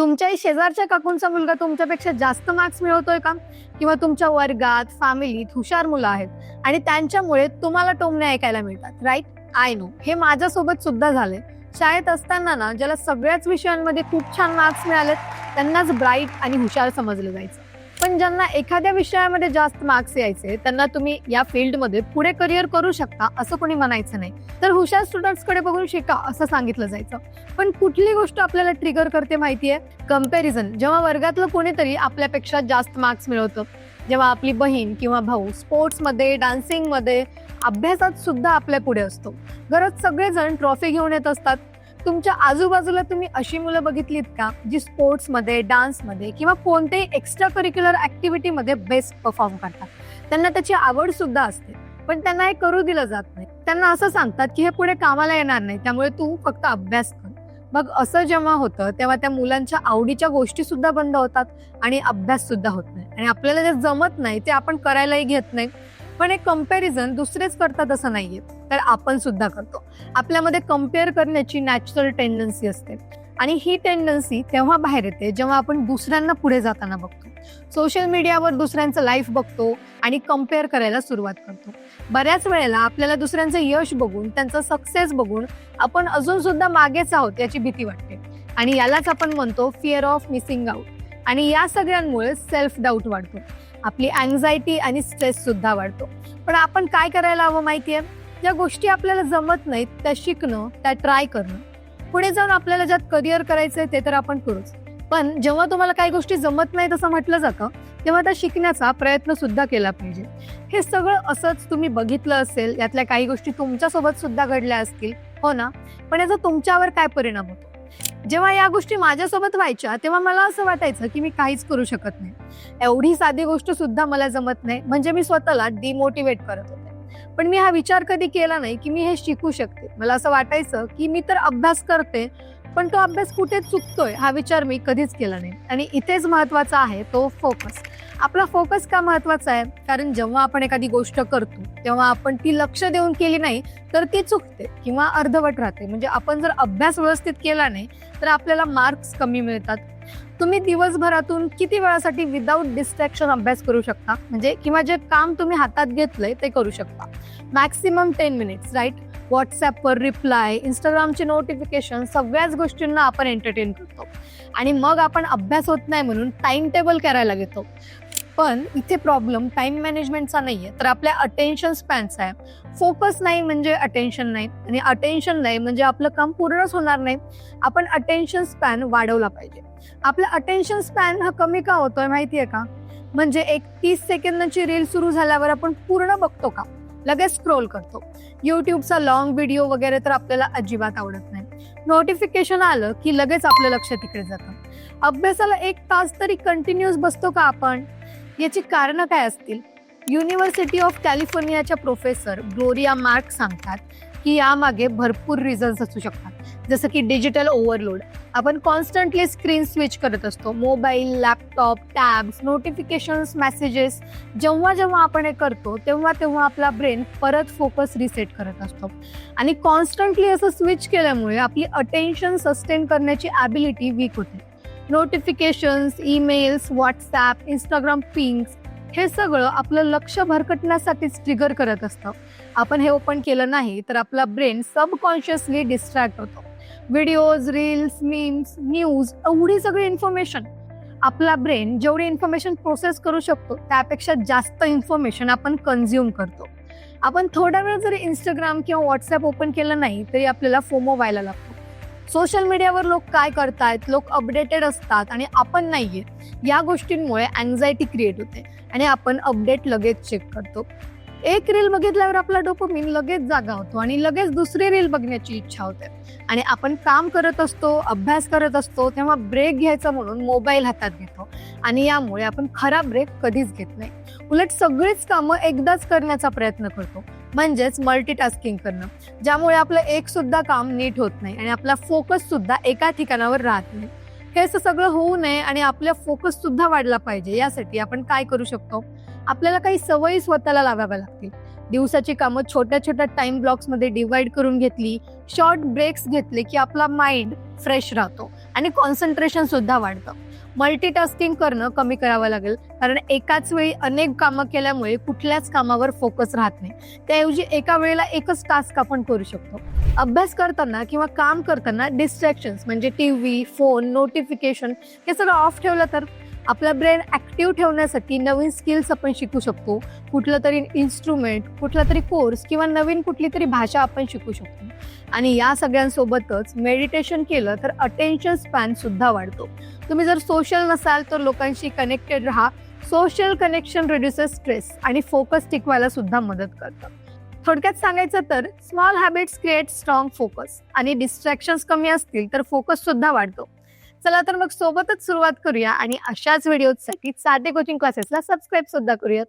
तुमच्याही शेजारच्या काकूंचा मुलगा तुमच्यापेक्षा जास्त मार्क्स मिळवतोय का? किंवा तुमच्या वर्गात फॅमिलीत हुशार मुलं आहेत आणि त्यांच्यामुळे तुम्हाला टोमणे ऐकायला मिळतात राईट आय नो हे माझ्यासोबत सुद्धा झाले शाळेत असताना ना ज्याला सगळ्याच विषयांमध्ये खूप छान मार्क्स मिळालेत त्यांनाच ब्राईट आणि हुशार समजलं जायचं. पण ज्यांना एखाद्या विषयामध्ये जास्त मार्क्स यायचे त्यांना तुम्ही या फील्डमध्ये पुढे करिअर करू शकता असं कोणी म्हणायचं नाही. तर हुशार स्टुडंट्सकडे बघून शिका असं सांगितलं जायचं. पण कुठली गोष्ट आपल्याला ट्रिगर करते माहितीये? कंपॅरिझन जेव्हा वर्गातलं कोणीतरी आपल्यापेक्षा जास्त मार्क्स मिळवतं जेव्हा आपली बहीण किंवा भाऊ स्पोर्ट्समध्ये डान्सिंगमध्ये अभ्यासात सुद्धा आपल्या पुढे असतो. घरात सगळेजण ट्रॉफी घेऊन येत असतात. तुमच्या आजूबाजूला तुम्ही अशी मुलं बघितलीत का जी स्पोर्ट्समध्ये डान्समध्ये किंवा कोणत्याही एक्स्ट्रा करिक्युलर ऍक्टिव्हिटीमध्ये बेस्ट परफॉर्म करतात? त्यांना त्याची आवड सुद्धा असते पण त्यांना हे करू दिलं जात नाही. त्यांना असं सांगतात की हे पुढे कामाला येणार नाही त्यामुळे तू फक्त अभ्यास कर. मग असं जेव्हा होतं तेव्हा त्या मुलांच्या आवडीच्या गोष्टी सुद्धा बंद होतात आणि अभ्यास सुद्धा होत नाही. आणि आपल्याला जे जमत नाही ते आपण करायलाही घेत नाही. पण एक कंपॅरिझन दुसरेच करतात असं नाहीये. तर आपण सुद्धा करतो. आपल्यामध्ये कंपेअर करण्याची नॅचरल टेंडन्सी असते. आणि ही टेंडन्सी तेव्हा बाहेर येते जेव्हा आपण दुसऱ्यांना पुढे जाताना बघतो. सोशल मीडियावर दुसऱ्यांचं लाईफ बघतो आणि कंपेअर करायला सुरुवात करतो. बऱ्याच वेळेला आपल्याला दुसऱ्यांचं यश बघून त्यांचं सक्सेस बघून आपण अजून सुद्धा मागेच आहोत याची भीती वाटते. आणि यालाच आपण म्हणतो फिअर ऑफ मिसिंग आउट आणि या सगळ्यांमुळे सेल्फ डाऊट वाढतो. आपली अँझायटी आणि स्ट्रेस सुद्धा वाढतो. पण आपण काय करायला हवं माहिती आहे ज्या गोष्टी आपल्याला जमत नाहीत त्या शिकणं त्या ट्राय करणं. पुढे जाऊन आपल्याला ज्यात करिअर करायचंय ते तर आपण करूच. पण जेव्हा तुम्हाला काही गोष्टी जमत नाहीत असं म्हटलं जातं तेव्हा त्या शिकण्याचा प्रयत्न सुद्धा केला पाहिजे. हे सगळं असंच तुम्ही बघितलं असेल यातल्या काही गोष्टी तुमच्यासोबत सुद्धा घडल्या असतील हो ना? पण याचा तुमच्यावर काय परिणाम होतो? जेव्हा या गोष्टी माझ्यासोबत व्हायच्या तेव्हा मला असं वाटायचं की मी काहीच करू शकत नाही. एवढी साधी गोष्ट सुद्धा मला जमत नाही. म्हणजे मी स्वतःला डिमोटिवेट करत होते. पण मी हा विचार कधी केला नाही की मी हे शिकू शकते. मला असं वाटायचं की मी तर अभ्यास करते पण तो अभ्यास कुठे चुकतोय हा विचार मी कधीच केला नाही. आणि इथेच महत्त्वाचा आहे तो फोकस आपला फोकस का महत्त्वाचा आहे? कारण जेव्हा आपण एखादी गोष्ट करतो तेव्हा आपण ती लक्ष देऊन केली नाही तर ती चुकते किंवा अर्धवट राहते. म्हणजे आपण जर अभ्यास व्यवस्थित केला नाही तर आपल्याला मार्क्स कमी मिळतात. तुम्ही दिवसभरातून किती वेळासाठी विदाऊट डिस्ट्रॅक्शन अभ्यास करू शकता? म्हणजे किंवा जे काम तुम्ही हातात घेतलंय ते करू शकता. मॅक्सिमम टेन मिनिट्स राईट व्हॉट्सॲपवर रिप्लाय इंस्टाग्रामचे नोटिफिकेशन सगळ्याच गोष्टींना आपण एंटरटेन करतो. आणि मग आपण अभ्यास होत नाही म्हणून टाइम टेबल करायला घेतो. पण इथे प्रॉब्लेम टाइम मॅनेजमेंटचा नाहीये. तर आपल्या अटेन्शन स्पॅनचा आहे. फोकस नाही म्हणजे अटेन्शन नाही. आणि अटेन्शन नाही म्हणजे आपलं काम पूर्णच होणार नाही. आपण अटेन्शन स्पॅन वाढवला पाहिजे. आपला अटेन्शन स्पॅन हा कमी का होतोय माहितीये का? म्हणजे एक तीस सेकंदाची रील सुरू झाल्यावर आपण पूर्ण बघतो का? लगेच स्क्रोल करतो. युट्यूबचा लॉंग व्हिडिओ वगैरे तर आपल्याला अजिबात आवडत नाही. नोटिफिकेशन आलं की लगेच आपलं लक्ष तिकडे जातं. अभ्यासाला एक तास तरी कंटिन्युअस बसतो का आपण? याची कारणं काय असतील? युनिव्हर्सिटी ऑफ कॅलिफोर्नियाच्या प्रोफेसर ग्लोरिया मार्क सांगतात की यामागे भरपूर रिझन्स असू शकतात. जसं की डिजिटल ओव्हरलोड आपण कॉन्स्टंटली स्क्रीन स्विच करत असतो. Mobile laptop tabs notifications messages जेव्हा जेव्हा आपण हे करतो तेव्हा तेव्हा आपला ब्रेन परत फोकस रिसेट करत असतो. आणि कॉन्स्टंटली असं स्विच केल्यामुळे आपली अटेन्शन सस्टेन करण्याची ॲबिलिटी वीक होते. Notifications emails WhatsApp Instagram pings हे सगळं आपलं लक्ष भरकटण्यासाठीच ट्रिगर करत असतं. आपण हे ओपन केलं नाही तर आपला ब्रेन सबकॉन्शियसली डिस्ट्रॅक्ट होतो. व्हिडिओज रील्स मीम्स न्यूज एवढी सगळी इन्फॉर्मेशन आपला ब्रेन जेवढी इन्फॉर्मेशन प्रोसेस करू शकतो त्यापेक्षा जास्त इन्फॉर्मेशन आपण कन्झ्युम करतो. आपण थोडा वेळ जरी इंस्टाग्राम किंवा व्हॉट्सअप ओपन केलं नाही तरी आपल्याला फोमो व्हायला लागतो. सोशल मीडियावर लोक काय करतायत? लोक अपडेटेड असतात आणि आपण नाहीये. या गोष्टींमुळे अँझायटी क्रिएट होते आणि आपण अपडेट लगेच चेक करतो. एक रील बघितल्यावर आपला डोपामिन लगेच जागा होतो आणि लगेच दुसरी रील बघण्याची इच्छा होते. आणि आपण काम करत असतो अभ्यास करत असतो तेव्हा ब्रेक घ्यायचा म्हणून मोबाईल हातात घेतो. आणि यामुळे आपण खरा ब्रेक कधीच घेत नाही. उलट सगळीच कामं एकदाच करण्याचा प्रयत्न करतो. म्हणजेच मल्टीटास्किंग करणं. ज्यामुळे आपलं एक सुद्धा काम नीट होत नाही आणि आपला फोकस सुद्धा एका ठिकाणावर राहत नाही. हे असं सगळं होऊ नये आणि आपला फोकस सुद्धा वाढला पाहिजे. यासाठी आपण काय करू शकतो? आपल्याला काही सवयी स्वतःला लावाव्या लागतील. दिवसाची कामं छोट्या छोट्या टाइम ब्लॉक्समध्ये डिवाइड करून घेतली शॉर्ट ब्रेक्स घेतले की आपला माइंड फ्रेश राहतो आणि कॉन्सन्ट्रेशन सुद्धा वाढतं. मल्टीटास्किंग करणं कमी करावं लागेल. कारण एकाच वेळी अनेक कामं केल्यामुळे कुठल्याच कामावर फोकस राहत नाही. त्याऐवजी एका वेळेला एकच टास्क आपण करू शकतो. अभ्यास करताना किंवा काम करताना डिस्ट्रॅक्शन्स म्हणजे टी व्ही फोन नोटिफिकेशन हे सगळं ऑफ ठेवलं तर आपला ब्रेन ॲक्टिव्ह ठेवण्यासाठी नवीन स्किल्स आपण शिकू शकतो. कुठलं तरी इन्स्ट्रुमेंट कुठला तरी कोर्स किंवा नवीन कुठली तरी भाषा आपण शिकू शकतो. आणि या सगळ्यांसोबतच मेडिटेशन केलं तर अटेन्शन स्पॅन सुद्धा वाढतो. तुम्ही जर सोशल नसाल तर लोकांशी कनेक्टेड राहा. सोशल कनेक्शन रिड्युसेस स्ट्रेस आणि फोकस टिकवायला सुद्धा मदत करतं. थोडक्यात सांगायचं तर small habits create strong focus आणि डिस्ट्रॅक्शन्स कमी असतील तर फोकस सुद्धा वाढतो. चला तर मग सोबतच सुरुवात करूया आणि अशाच व्हिडिओसाठी साधे कोचिंग क्लासेसला सबस्क्राईब सुद्धा करूयात.